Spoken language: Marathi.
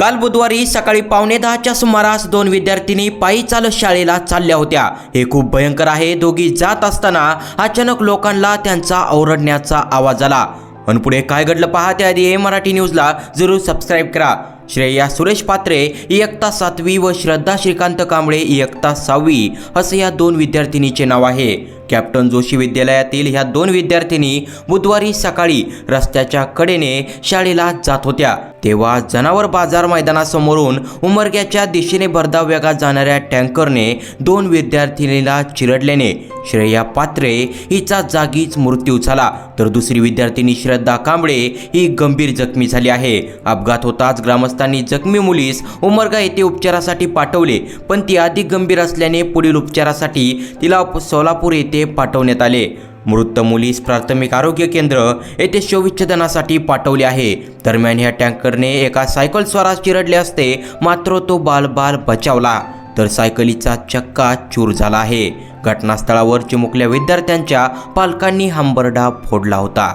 काल बुधवारी सकाळी पावणे दहाच्या सुमारास दोन विद्यार्थिनी पायी चालत शाळेला चालल्या होत्या. हे खूप भयंकर आहे. दोघी जात असताना अचानक लोकांना त्यांचा ओरडण्याचा आवाज आला. आणि पुढे काय घडलं पहा त्याआधी मराठी न्यूजला जरूर सबस्क्राईब करा. श्रेया सुरेश पात्रे इयत्ता सातवी व श्रद्धा श्रीकांत कांबळे इयत्ता सहावी असं या दोन विद्यार्थिनीचे नाव आहे. कॅप्टन जोशी विद्यालयातील ह्या दोन विद्यार्थिनी बुधवारी सकाळी रस्त्याच्या कडेने शाळेला जात होत्या. तेव्हा जनावर बाजार मैदानासमोरून उमरग्याच्या दिशेने भरधाव वेगात जाणाऱ्या टँकरने दोन विद्यार्थिनीला चिरडल्याने श्रेया पात्रे हिचा जागीच मृत्यू झाला. तर दुसरी विद्यार्थिनी श्रद्धा कांबळे ही गंभीर जखमी झाली आहे. अपघात होताच ग्रामस्थ ग्रामस्थांनी जखमी मुलीस उमरगा येथे उपचारासाठी पाठवले पण ती अधिक गंभीर असल्याने पुढील उपचारासाठी तिला सोलापूर येथे पाठवण्यात आले. मृत मुलीस प्राथमिक आरोग्य केंद्र येथे शवविच्छेदनासाठी पाठवले आहे. दरम्यान ह्या टँकरने एका सायकल स्वारास चिरडले असते मात्र तो बालबाल बचावला. तर सायकलीचा चक्का चूर झाला आहे. घटनास्थळावर चिमुकल्या विद्यार्थ्यांच्या पालकांनी हंबरडा फोडला होता.